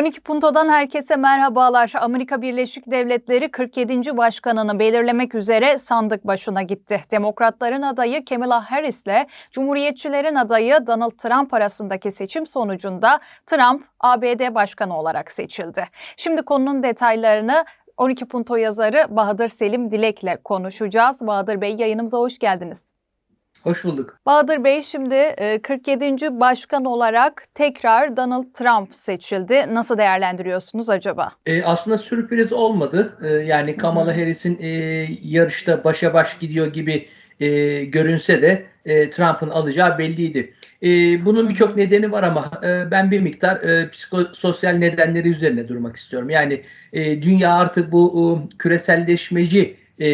12 Punto'dan herkese merhabalar. Amerika Birleşik Devletleri 47. başkanını belirlemek üzere sandık başına gitti. Demokratların adayı Kamala Harris ile Cumhuriyetçilerin adayı Donald Trump arasındaki seçim sonucunda Trump ABD başkanı olarak seçildi. Şimdi konunun detaylarını 12 Punto yazarı Bahadır Selim Dilek'le konuşacağız. Bahadır Bey yayınımıza hoş geldiniz. Hoş bulduk. Bahadır Bey şimdi e, 47. başkan olarak tekrar Donald Trump seçildi. Nasıl değerlendiriyorsunuz acaba? Ee, aslında sürpriz olmadı. Ee, yani Kamala Harris'in e, yarışta başa baş gidiyor gibi e, görünse de e, Trump'ın alacağı belliydi. E, bunun birçok nedeni var ama e, ben bir miktar e, psikososyal nedenleri üzerine durmak istiyorum. Yani e, dünya artık bu e, küreselleşmeci e,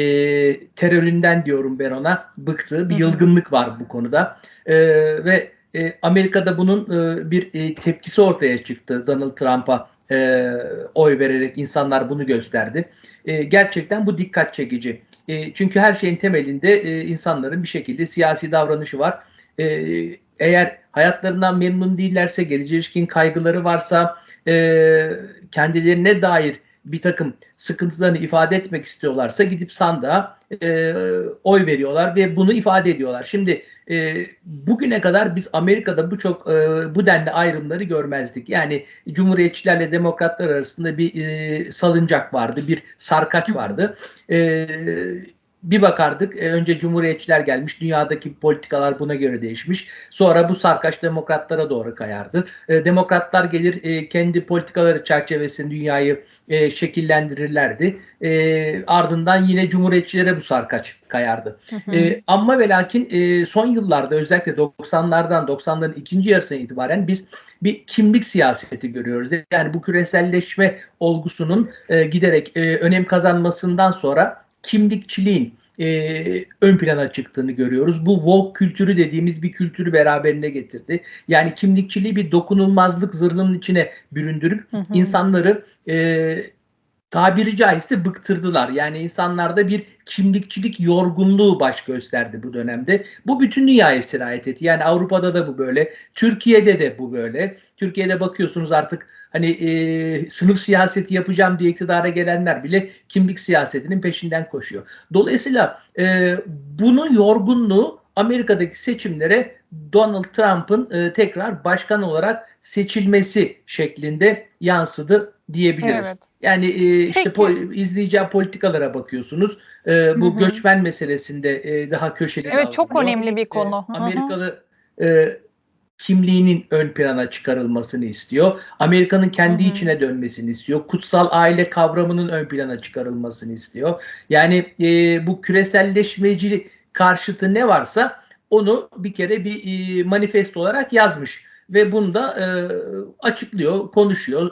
teröründen diyorum ben ona bıktı. Bir yılgınlık var bu konuda. E, ve e, Amerika'da bunun e, bir e, tepkisi ortaya çıktı Donald Trump'a e, oy vererek insanlar bunu gösterdi. E, gerçekten bu dikkat çekici. E, çünkü her şeyin temelinde e, insanların bir şekilde siyasi davranışı var. E, eğer hayatlarından memnun değillerse, geleceğe ilişkin kaygıları varsa, e, kendilerine dair bir takım sıkıntılarını ifade etmek istiyorlarsa gidip sandığa e, oy veriyorlar ve bunu ifade ediyorlar. Şimdi e, bugüne kadar biz Amerika'da bu çok e, bu denli ayrımları görmezdik. Yani Cumhuriyetçilerle Demokratlar arasında bir e, salıncak vardı, bir sarkaç vardı. E, bir bakardık e, önce Cumhuriyetçiler gelmiş dünyadaki politikalar buna göre değişmiş. Sonra bu sarkaç demokratlara doğru kayardı. E, demokratlar gelir e, kendi politikaları çerçevesinde dünyayı e, şekillendirirlerdi. E, ardından yine Cumhuriyetçilere bu sarkaç kayardı. E, ama ve lakin e, son yıllarda özellikle 90'lardan 90'ların ikinci yarısına itibaren biz bir kimlik siyaseti görüyoruz. Yani bu küreselleşme olgusunun e, giderek e, önem kazanmasından sonra kimlikçiliğin e, ön plana çıktığını görüyoruz. Bu woke kültürü dediğimiz bir kültürü beraberine getirdi. Yani kimlikçiliği bir dokunulmazlık zırhının içine büründürüp hı hı. insanları e, tabiri caizse bıktırdılar. Yani insanlarda bir kimlikçilik yorgunluğu baş gösterdi bu dönemde. Bu bütün dünyaya sirayet etti. Yani Avrupa'da da bu böyle, Türkiye'de de bu böyle. Türkiye'de bakıyorsunuz artık hani e, sınıf siyaseti yapacağım diye iktidara gelenler bile kimlik siyasetinin peşinden koşuyor. Dolayısıyla e, bunun yorgunluğu Amerika'daki seçimlere Donald Trump'ın e, tekrar başkan olarak seçilmesi şeklinde yansıdı diyebiliriz. Evet. Yani e, işte po izleyeceği politikalara bakıyorsunuz. E, bu Hı-hı. göçmen meselesinde e, daha köşeli Evet çok önemli bir konu. E, Amerikalı e, kimliğinin ön plana çıkarılmasını istiyor. Amerika'nın kendi Hı-hı. içine dönmesini istiyor. Kutsal aile kavramının ön plana çıkarılmasını istiyor. Yani e, bu küreselleşmeci karşıtı ne varsa onu bir kere bir e, manifesto olarak yazmış ve bunu da e, açıklıyor, konuşuyor,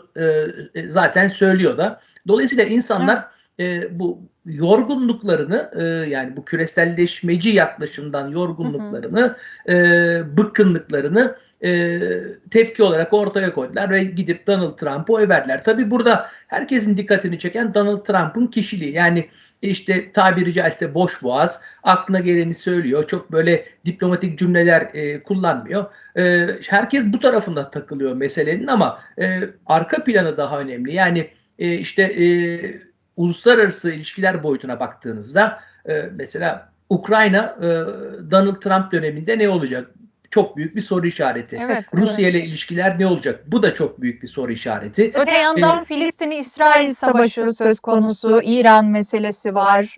e, zaten söylüyor da. Dolayısıyla insanlar e, bu yorgunluklarını e, yani bu küreselleşmeci yaklaşımdan yorgunluklarını, hı hı. E, bıkkınlıklarını e, tepki olarak ortaya koydular ve gidip Donald Trump'a oy verdiler. Tabi burada herkesin dikkatini çeken Donald Trump'ın kişiliği. Yani işte tabiri caizse boş boğaz, aklına geleni söylüyor. Çok böyle diplomatik cümleler e, kullanmıyor. E, herkes bu tarafında takılıyor meselenin ama e, arka planı daha önemli. Yani e, işte e, uluslararası ilişkiler boyutuna baktığınızda e, mesela Ukrayna e, Donald Trump döneminde ne olacak? Çok büyük bir soru işareti. Evet, Rusya evet. ile ilişkiler ne olacak? Bu da çok büyük bir soru işareti. Öte yandan Ee, Filistin-İsrail savaşı söz konusu, İran meselesi var.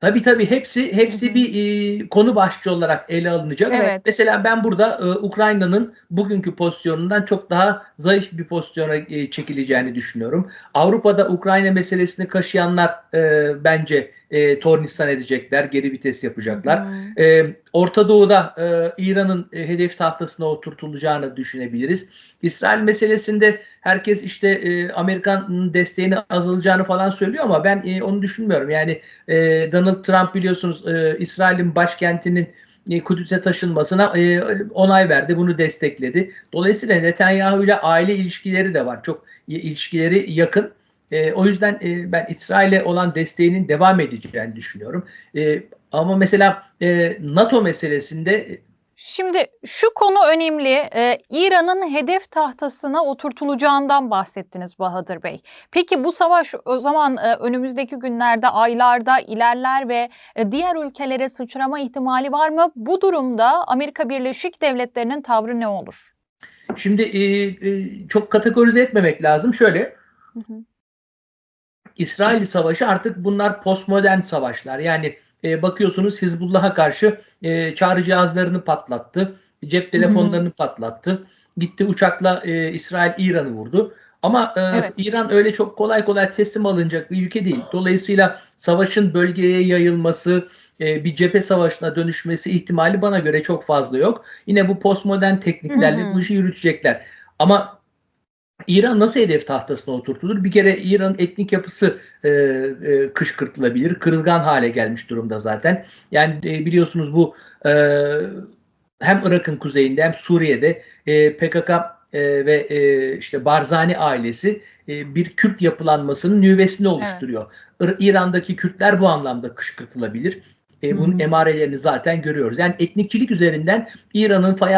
Tabii tabii hepsi hepsi Hı hı. bir e, konu başlığı olarak ele alınacak. Evet. Mesela ben burada e, Ukrayna'nın bugünkü pozisyonundan çok daha zayıf bir pozisyona e, çekileceğini düşünüyorum. Avrupa'da Ukrayna meselesini kaşıyanlar e, bence e, tornistan edecekler, geri vites yapacaklar. E, Orta Doğu'da e, İran'ın e, hedef tahtasına oturtulacağını düşünebiliriz. İsrail meselesinde herkes işte e, Amerikan desteğini azalacağını falan söylüyor ama ben e, onu düşünmüyorum. Yani e, Donald Trump biliyorsunuz e, İsrail'in başkentinin e, Kudüs'e taşınmasına e, onay verdi, bunu destekledi. Dolayısıyla Netanyahu ile aile ilişkileri de var. Çok ilişkileri yakın. E, o yüzden e, ben İsrail'e olan desteğinin devam edeceğini düşünüyorum. E, ama mesela e, NATO meselesinde Şimdi şu konu önemli. Ee, İran'ın hedef tahtasına oturtulacağından bahsettiniz Bahadır Bey. Peki bu savaş o zaman e, önümüzdeki günlerde, aylarda ilerler ve e, diğer ülkelere sıçrama ihtimali var mı? Bu durumda Amerika Birleşik Devletleri'nin tavrı ne olur? Şimdi e, e, çok kategorize etmemek lazım. Şöyle Hı hı. İsrail Savaşı artık bunlar postmodern savaşlar. Yani e, bakıyorsunuz Hizbullah'a karşı e, çağrı cihazlarını patlattı. Cep telefonlarını patlattı. Gitti uçakla e, İsrail İran'ı vurdu. Ama e, Evet. İran öyle çok kolay kolay teslim alınacak bir ülke değil. Dolayısıyla savaşın bölgeye yayılması, e, bir cephe savaşına dönüşmesi ihtimali bana göre çok fazla yok. Yine bu postmodern tekniklerle Hı hı. bu işi yürütecekler. Ama İran nasıl hedef tahtasına oturtulur? Bir kere İran'ın etnik yapısı e, e, kışkırtılabilir. Kırılgan hale gelmiş durumda zaten. Yani e, biliyorsunuz bu e, hem Irak'ın kuzeyinde hem Suriye'de e, PKK e, ve e, işte Barzani ailesi e, bir Kürt yapılanmasının nüvesini oluşturuyor. İr- İran'daki Kürtler bu anlamda kışkırtılabilir. E, bunun hı. emarelerini zaten görüyoruz. Yani etnikçilik üzerinden İran'ın fay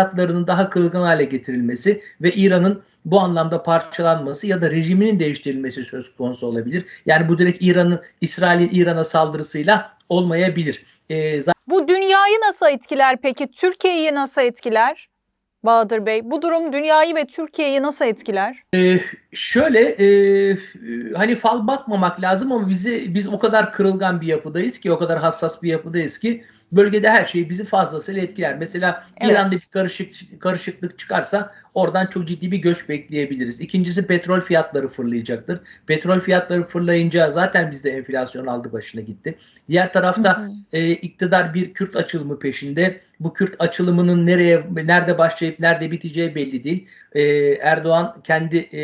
daha kırılgan hale getirilmesi ve İran'ın bu anlamda parçalanması ya da rejiminin değiştirilmesi söz konusu olabilir. Yani bu direkt İran'ın İsrail'in İran'a saldırısıyla olmayabilir. E, Bu dünyayı nasıl etkiler peki? Türkiye'yi nasıl etkiler? Bahadır Bey, bu durum dünyayı ve Türkiye'yi nasıl etkiler? Ee, şöyle e, hani fal bakmamak lazım ama bizi biz o kadar kırılgan bir yapıdayız ki o kadar hassas bir yapıdayız ki bölgede her şey bizi fazlasıyla etkiler. Mesela Evet. İran'da bir karışık karışıklık çıkarsa oradan çok ciddi bir göç bekleyebiliriz. İkincisi petrol fiyatları fırlayacaktır. Petrol fiyatları fırlayınca zaten bizde enflasyon aldı başına gitti. Diğer tarafta Hı hı. e, iktidar bir Kürt açılımı peşinde. Bu Kürt açılımının nereye nerede başlayıp nerede biteceği belli değil. E, Erdoğan kendi e,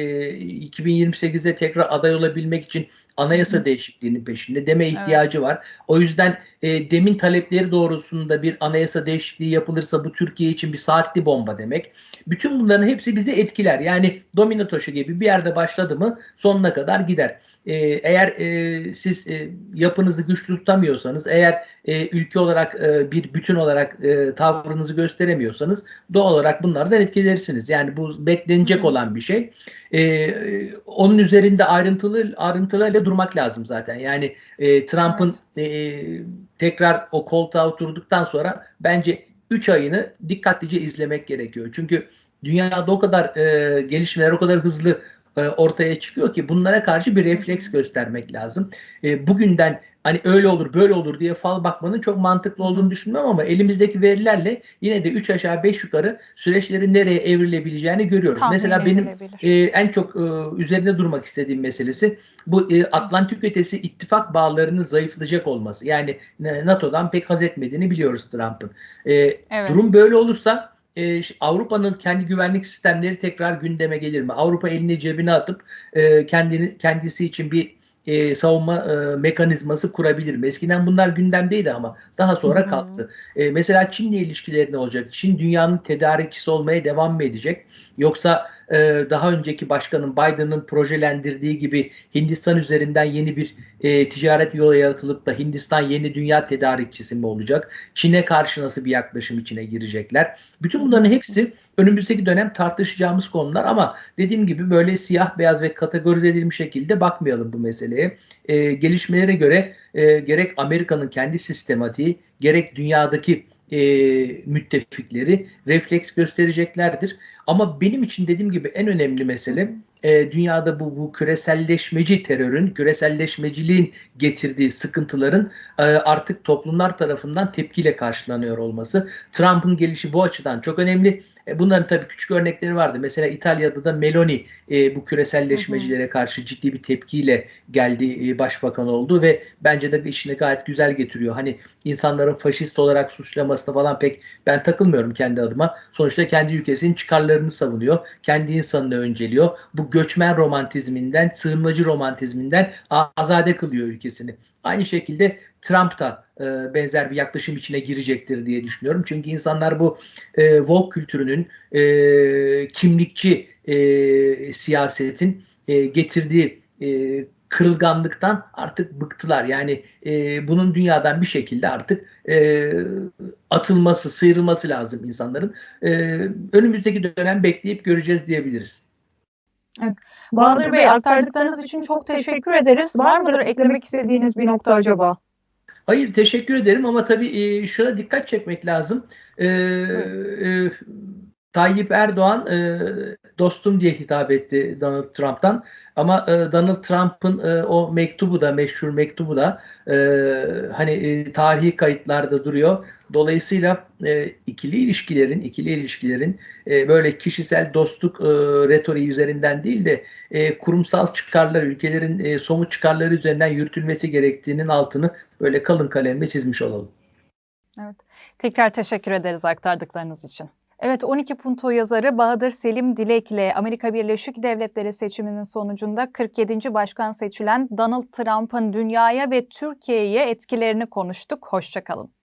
2028'e tekrar aday olabilmek için anayasa değişikliğinin peşinde deme ihtiyacı var. O yüzden e, demin talepleri doğrusunda bir anayasa değişikliği yapılırsa bu Türkiye için bir saatli bomba demek. Bütün bunların hepsi bizi etkiler. Yani domino taşı gibi bir yerde başladı mı sonuna kadar gider. E, eğer e, siz e, yapınızı güçlü tutamıyorsanız, eğer e, ülke olarak e, bir bütün olarak e, tavrınızı gösteremiyorsanız doğal olarak bunlardan etkilenirsiniz. Yani bu beklenecek olan bir şey. E, onun üzerinde ayrıntılı ayrıntılarıyla durmak lazım zaten. Yani e, Trump'ın e, tekrar o koltuğa oturduktan sonra bence 3 ayını dikkatlice izlemek gerekiyor. Çünkü dünyada o kadar e, gelişmeler o kadar hızlı e, ortaya çıkıyor ki bunlara karşı bir refleks göstermek lazım. E, bugünden hani öyle olur böyle olur diye fal bakmanın çok mantıklı olduğunu düşünmem ama elimizdeki verilerle yine de 3 aşağı 5 yukarı süreçlerin nereye evrilebileceğini görüyoruz. Tahmin Mesela benim e, en çok e, üzerine durmak istediğim meselesi bu e, Atlantik ötesi ittifak bağlarının zayıflayacak olması. Yani NATO'dan pek haz etmediğini biliyoruz Trump'ın. E, Evet. Durum böyle olursa e, Avrupa'nın kendi güvenlik sistemleri tekrar gündeme gelir mi? Avrupa elini cebine atıp e, kendini kendisi için bir e, savunma e, mekanizması kurabilir mi? Eskiden bunlar gündemdeydi ama daha sonra kalktı. E, mesela Çin'le ilişkileri ne olacak? Çin dünyanın tedarikçisi olmaya devam mı edecek? Yoksa e, daha önceki başkanın Biden'ın projelendirdiği gibi Hindistan üzerinden yeni bir e, ticaret yolu yaratılıp da Hindistan yeni dünya tedarikçisi mi olacak? Çin'e karşı nasıl bir yaklaşım içine girecekler? Bütün bunların hepsi önümüzdeki dönem tartışacağımız konular ama dediğim gibi böyle siyah beyaz ve kategorize edilmiş şekilde bakmayalım bu meseleye. E, gelişmelere göre e, gerek Amerika'nın kendi sistematiği gerek dünyadaki e, müttefikleri refleks göstereceklerdir. Ama benim için dediğim gibi en önemli mesele e, dünyada bu, bu küreselleşmeci terörün, küreselleşmeciliğin getirdiği sıkıntıların e, artık toplumlar tarafından tepkiyle karşılanıyor olması. Trump'ın gelişi bu açıdan çok önemli. E, bunların tabii küçük örnekleri vardı. Mesela İtalya'da da Meloni e, bu küreselleşmecilere karşı ciddi bir tepkiyle geldi, e, başbakan oldu ve bence de işini gayet güzel getiriyor. Hani insanların faşist olarak suçlamasına falan pek ben takılmıyorum kendi adıma. Sonuçta kendi ülkesinin çıkarlarını savunuyor. Kendi insanını önceliyor. Bu göçmen romantizminden, sığınmacı romantizminden azade kılıyor ülkesini. Aynı şekilde Trump da e, benzer bir yaklaşım içine girecektir diye düşünüyorum. Çünkü insanlar bu e, woke kültürünün, e, kimlikçi e, siyasetin e, getirdiği e, kırılganlıktan artık bıktılar. Yani e, bunun dünyadan bir şekilde artık e, atılması, sıyrılması lazım insanların. E, önümüzdeki dönem bekleyip göreceğiz diyebiliriz. Bahadır Bey aktardıklarınız için çok teşekkür ederiz. Var mıdır eklemek istediğiniz bir nokta acaba? Hayır teşekkür ederim ama tabii e, şuna dikkat çekmek lazım. E, e, Tayyip Erdoğan e, dostum diye hitap etti Donald Trump'tan ama e, Donald Trump'ın e, o mektubu da meşhur mektubu da e, hani e, tarihi kayıtlarda duruyor. Dolayısıyla e, ikili ilişkilerin ikili ilişkilerin e, böyle kişisel dostluk e, retoriği üzerinden değil de e, kurumsal çıkarlar, ülkelerin e, somut çıkarları üzerinden yürütülmesi gerektiğinin altını böyle kalın kalemle çizmiş olalım. Tekrar teşekkür ederiz aktardıklarınız için. Evet 12 Punto yazarı Bahadır Selim Dilek ile Amerika Birleşik Devletleri seçiminin sonucunda 47. başkan seçilen Donald Trump'ın dünyaya ve Türkiye'ye etkilerini konuştuk. Hoşçakalın.